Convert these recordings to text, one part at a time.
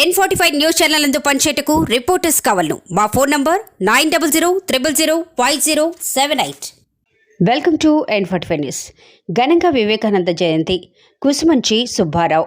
N forty five news channel అందు పనిచేయటకు reporters కావాలను. మా phone number nine double zero triple zero five zero seven eight welcome to N forty five news ఘనంగా వివేకానంద జయంతి. Kusumanchi Subbarao.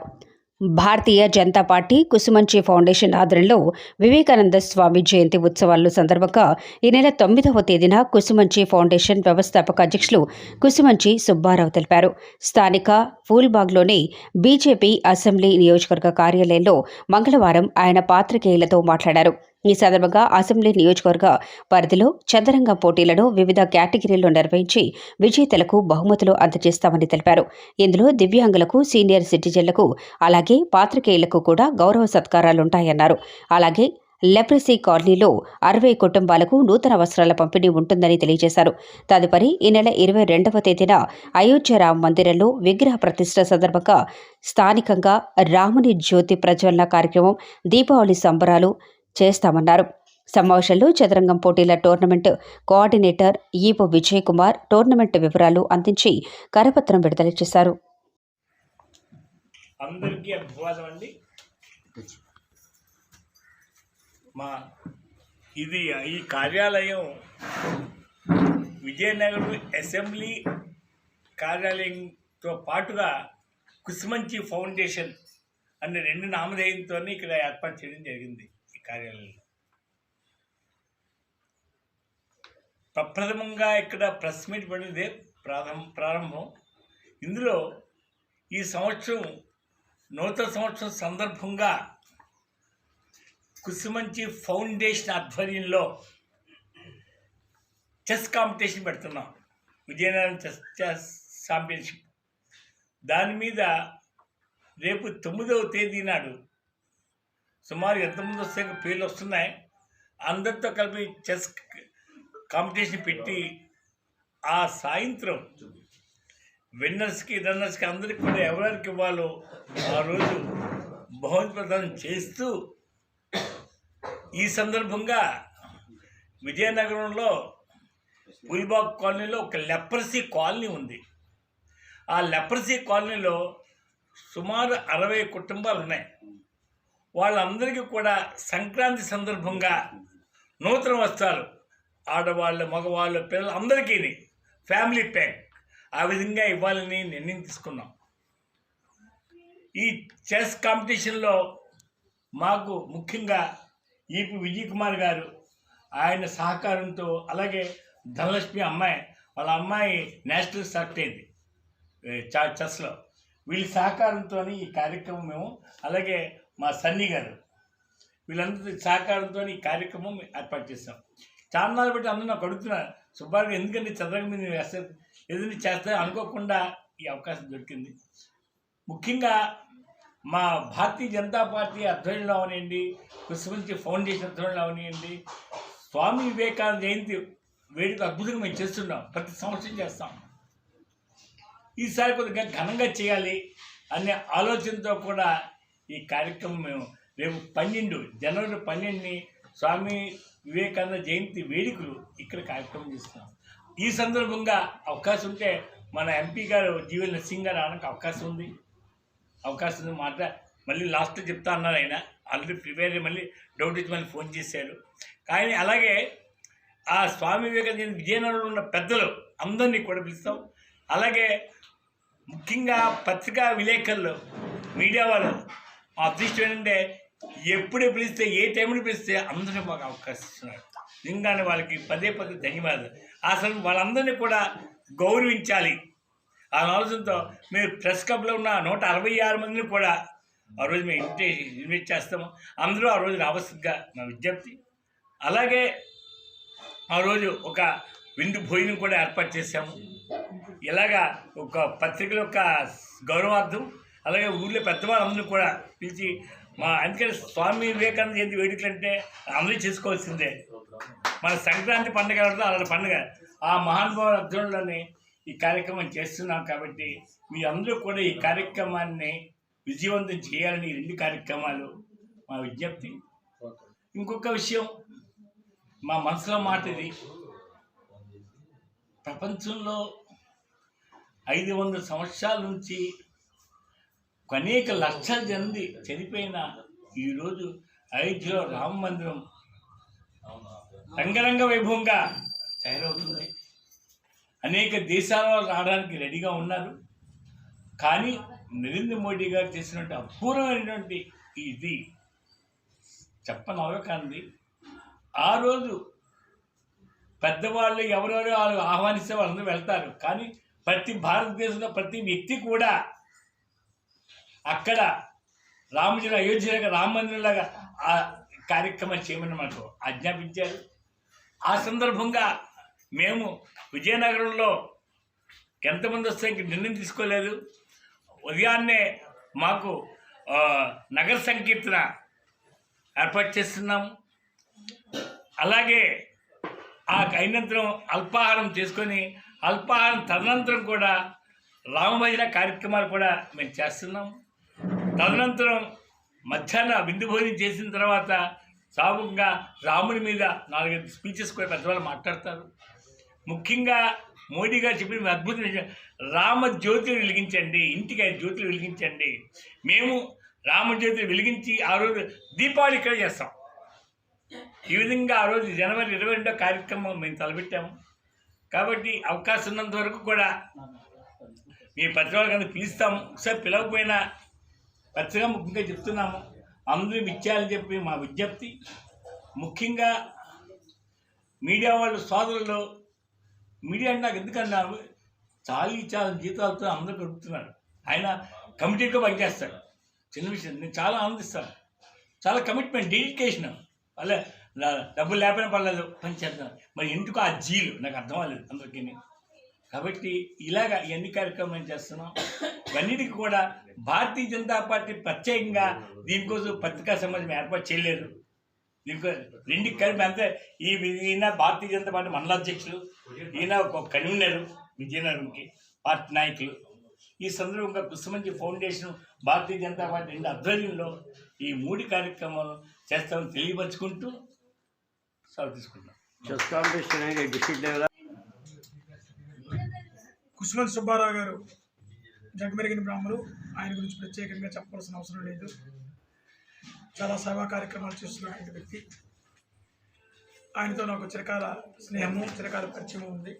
Bharatiya Janata party Kusumanchi foundation ఆధ్వర్యంలో వివేకానంద స్వామి జయంతి ఉత్సవాలు సందర్భంగా ఈ నెల తొమ్మిదవ తేదీన కుసుమంచి ఫౌండేషన్ వ్యవస్థాపక అధ్యక్షులు కుసుమంచి సుబ్బారావు తెలిపారు. స్థానిక ఫూల్బాగ్లోని బీజేపీ అసెంబ్లీ నియోజకవర్గ కార్యాలయంలో మంగళవారం ఆయన పాత్రికేయులతో మాట్లాడారు. ఈ సందర్భంగా అసెంబ్లీ నియోజకవర్గ పరిధిలో చదరంగ పోటీలను వివిధ కేటగిరీల్లో నిర్వహించి విజేతలకు బహుమతులు అందజేస్తామని తెలిపారు. ఇందులో దివ్యాంగులకు సీనియర్ సిటిజన్లకు అలాగే పాత్రికేయులకు కూడా గౌరవ సత్కారాలుంటాయన్నారు. అలాగే లెప్రసీ కాలనీలో అరవై కుటుంబాలకు నూతన వస్త్రాల పంపిణీ ఉంటుందని తెలియజేశారు. తదుపరి ఈ నెల ఇరవై రెండవ తేదీన అయోధ్య రామ మందిరంలో విగ్రహ ప్రతిష్ట సందర్భంగా స్థానికంగా రాముని జ్యోతి ప్రజ్వలన కార్యక్రమం దీపావళి సంబరాలు చేస్తామన్నారు. సమావేశంలో చదరంగం పోటీల టోర్నమెంట్ కోఆర్డినేటర్ ఈపో విజయ్ కుమార్ టోర్నమెంట్ వివరాలు అందించి కరపత్రం విడుదల చేశారు. అందరికీ అభివాదం అండి. మా ఇది ఈ కార్యాలయం విజయనగరం అసెంబ్లీ కార్యాలయంతో పాటుగా కుస్మంచి ఫౌండేషన్ అనే రెండు నామధేయంతో ఇక్కడ ఏర్పాటు చేయడం జరిగింది. కార్యాలయంలో ప్రప్రథమంగా ఇక్కడ ప్రెస్ మీట్ పడిందే ప్రారంభం ప్రారంభం. ఇందులో ఈ సంవత్సరం నూతన సంవత్సరం సందర్భంగా కుసుమంచి ఫౌండేషన్ ఆధ్వర్యంలో చెస్ కాంపిటీషన్ పెడుతున్నాం. Vizianagaram chess chess championship. దాని మీద రేపు తొమ్మిదవ తేదీ నాడు సుమారు ఎంతమంది వస్తే పేర్లు వస్తున్నాయి. అందరితో కలిపి చెస్ కాంపిటీషన్ పెట్టి ఆ సాయంత్రం విన్నర్స్కి రన్నర్స్కి అందరికి కూడా ఎవరెవరికి ఇవ్వాలో ఆ రోజు బహుమతి ప్రదానం చేస్తూ ఈ సందర్భంగా విజయనగరంలో పులిబాగ్ కాలనీలో ఒక లెప్రసీ కాలనీ ఉంది. ఆ లెప్రసీ కాలనీలో సుమారు అరవై కుటుంబాలు ఉన్నాయి వాళ్ళందరికీ కూడా సంక్రాంతి సందర్భంగా నూతన వస్త్రాలు. ఆడవాళ్ళు మగవాళ్ళు పిల్లలు అందరికీ ఫ్యామిలీ ప్యాక్. ఆ విధంగా ఇవ్వాలని నిర్ణయం తీసుకున్నాం. ఈ చెస్ కాంపిటీషన్లో మాకు ముఖ్యంగా ఈపి విజయ్ కుమార్ గారు ఆయన సహకారంతో అలాగే ధనలక్ష్మి అమ్మాయి వాళ్ళ అమ్మాయి నేషనల్ సెలెక్ట్ అయింది. చా చెస్లో. వీళ్ళ సహకారంతో ఈ కార్యక్రమం మేము అలాగే మా సన్నీ గారు. వీళ్ళందరి సహకారంతో ఈ కార్యక్రమం ఏర్పాటు చేస్తాం చాలా బట్టి అందరూ నాకు అడుగుతున్నారు సుబ్బారావు ఎందుకంటే చదరగ మీద వేస్తారు ఏదైనా చేస్తే అనుకోకుండా ఈ అవకాశం దొరికింది. ముఖ్యంగా మా భారతీయ జనతా పార్టీ అధ్వర్యంలో అవనివ్వండి కృష్ణమంచి ఫౌండేషన్ అధ్వర్యంలో అవనివ్వండి స్వామి వివేకానంద జయంతి వేడుక అద్భుతంగా మేము చేస్తున్నాం ప్రతి సంవత్సరం చేస్తాం. ఈసారి కొద్దిగా ఘనంగా చేయాలి అనే ఆలోచనతో కూడా ఈ కార్యక్రమం మేము రేపు పన్నెండు జనవరి పన్నెండుని స్వామి వివేకానంద జయంతి వేడుకలు ఇక్కడ కార్యక్రమం చేస్తున్నాం. ఈ సందర్భంగా అవకాశం ఉంటే మన ఎంపీ గారు జీవన నరసింగ్ గారు రావడానికి అవకాశం ఉంది. అవకాశం ఉంది. మాట మళ్ళీ లాస్ట్ చెప్తా అన్నారు ఆయన. ఆల్రెడీ ప్రిపేర్ మళ్ళీ డౌట్ ఇచ్చి మళ్ళీ ఫోన్ చేశారు. కానీ అలాగే ఆ స్వామి వివేకానంద విజయనగరంలో ఉన్న పెద్దలు అందరినీ కూడా పిలుస్తాం. అలాగే ముఖ్యంగా పత్రికా విలేకరులు మీడియా వాళ్ళు అదృష్టం ఏంటంటే ఎప్పుడు పిలిస్తే ఏ టైంలో పిలిస్తే అందరూ మాకు అవకాశం ఇస్తున్నారు నిజంగానే వాళ్ళకి పదే పదే ధన్యవాదాలు. అసలు వాళ్ళందరినీ కూడా గౌరవించాలి. ఆ ఆలోచనతో మీరు ప్రెస్ క్లబ్లో ఉన్న నూట అరవై ఆరు మందిని కూడా ఆ రోజు మేము ఇన్విటేషన్ ఇన్వైట్ చేస్తాము. అందరూ ఆ రోజు రావాల్సిందిగా మా విజ్ఞప్తి. అలాగే ఆ రోజు ఒక విందు భోజనం కూడా ఏర్పాటు చేశాము. ఇలాగా ఒక పత్రికల యొక్క గౌరవార్థం అలాగే ఊళ్ళో పెద్దవాళ్ళందరూ కూడా పిలిచి మా అందుకని స్వామి వివేకానంద జయంతి వేడుకలు అంటే అందరూ చేసుకోవాల్సిందే. మన సంక్రాంతి పండుగ అంటే అలాంటి పండుగ. ఆ మహానుభావుల అధ్వర్యంలోనే ఈ కార్యక్రమం చేస్తున్నాం కాబట్టి మీ అందరూ కూడా ఈ కార్యక్రమాన్ని విజయవంతం చేయాలని ఈ రెండు కార్యక్రమాలు మా విజ్ఞప్తి. ఇంకొక విషయం మా మనసులో మాట ఇది. ప్రపంచంలో ఐదు వందల సంవత్సరాల నుంచి అనేక లక్షల జనంది చనిపోయిన ఈరోజు అయోధ్యలో రామ మందిరం రంగరంగ వైభవంగా తయారవుతుంది. అనేక దేశాల వాళ్ళు రావడానికి రెడీగా ఉన్నారు. కానీ నరేంద్ర మోడీ గారు చేసినటువంటి అపూర్వమైనటువంటి ఇది చెప్పనవగా కానిది. ఆ రోజు పెద్దవాళ్ళు ఎవరెవరు వాళ్ళు ఆహ్వానిస్తే వాళ్ళందరూ వెళ్తారు. కానీ ప్రతి భారతదేశంలో ప్రతి వ్యక్తి కూడా అక్కడ రామజన అయోధ్యలాగా రామ మందిరంలాగా ఆ కార్యక్రమం చేయమని మనకు ఆజ్ఞాపించారు. ఆ సందర్భంగా మేము విజయనగరంలో ఎంతమంది వస్తే నిర్ణయం తీసుకోలేదు. ఉదయాన్నే మాకు నగర సంకీర్తన ఏర్పాటు చేస్తున్నాము. అలాగే ఆ అయినంతరం అల్పాహారం చేసుకొని అల్పాహారం తదనంతరం కూడా రామభజన కార్యక్రమాలు కూడా మేము చేస్తున్నాము. తదనంతరం మధ్యాహ్న విందు భోజనం చేసిన తర్వాత సాముగా రాముడి మీద నాలుగైదు స్పీచెస్ కూడా పెద్దవాళ్ళు మాట్లాడతారు. ముఖ్యంగా మోడీ గారు చెప్పిన అద్భుతం రామ జ్యోతిని వెలిగించండి ఇంటికి ఆయన జ్యోతులు వెలిగించండి. మేము రామజ్యోతిని వెలిగించి ఆ రోజు దీపావళి ఇక్కడ చేస్తాం. ఈ విధంగా ఆ రోజు జనవరి ఇరవై రెండో కార్యక్రమం మేము తలపెట్టాము. కాబట్టి అవకాశం ఉన్నంత వరకు కూడా మీ పత్రికలు కానీ పిలుస్తాము ఒకసారి పిలవకపోయినా ఖచ్చితంగా ముఖ్యంగా చెప్తున్నాము. అందరూ ఇచ్చేయాలని చెప్పి మా విజ్ఞప్తి. ముఖ్యంగా మీడియా వాళ్ళ సోదరులు మీడియా అంటే నాకు ఎందుకన్నారు? చాలీ చాలా జీతాలతో అందరూ గడుపుతున్నారు. ఆయన కమిటీగా పనిచేస్తాడు. చిన్న విషయం నేను చాలా ఆనందిస్తాను. చాలా కమిట్మెంట్ డెడికేషన్ వాళ్ళ డబ్బులు లేకపోయినా పర్లేదు పని చేద్దాం. మరి ఎందుకు ఆ జీలు? నాకు అర్థం అవ్వలేదు అందరికీ. కాబట్టి ఇలాగ ఎన్ని కార్యక్రమాలు చేస్తున్నాం? ఇవన్నిటికి కూడా భారతీయ జనతా పార్టీ ప్రత్యేకంగా దీనికోసం పత్రికా సమాజం ఏర్పాటు చేయలేదు. దీనికో రెండు కలిపి అంతే. ఈ ఈయన భారతీయ జనతా పార్టీ మండలాధ్యక్షులు ఈయన ఒక కన్వీనర్ విజయనగరంకి పార్టీ నాయకులు. ఈ సందర్భంగా కుస్తమంచి ఫౌండేషన్ భారతీయ జనతా పార్టీ రెండు ఆధ్వర్యంలో ఈ మూడు కార్యక్రమాలు చేస్తామని తెలియపరుచుకుంటూ సెలవు తీసుకుంటాం కుష్మంత్ సుబ్బారావు గారు జగమెరిగిన బ్రాహ్మలు ఆయన గురించి ప్రత్యేకంగా చెప్పాల్సిన అవసరం లేదు. చాలా సేవా కార్యక్రమాలు చేస్తున్న ఆయన వ్యక్తి. ఆయనతో నాకు చిరకాల స్నేహము చిరకాల పరిచయం ఉంది.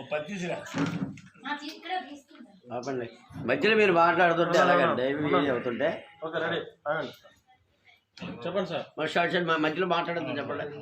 ఒక పత్రిసిరా ఆపండి. మధ్యలో మీరు మాట్లాడుతుంటే అలాగండి అవుతుంటే. ఓకే రెడీ ఆగండి చెప్పండి సార్. మా మధ్యలో మాట్లాడద్దు చెప్పండి.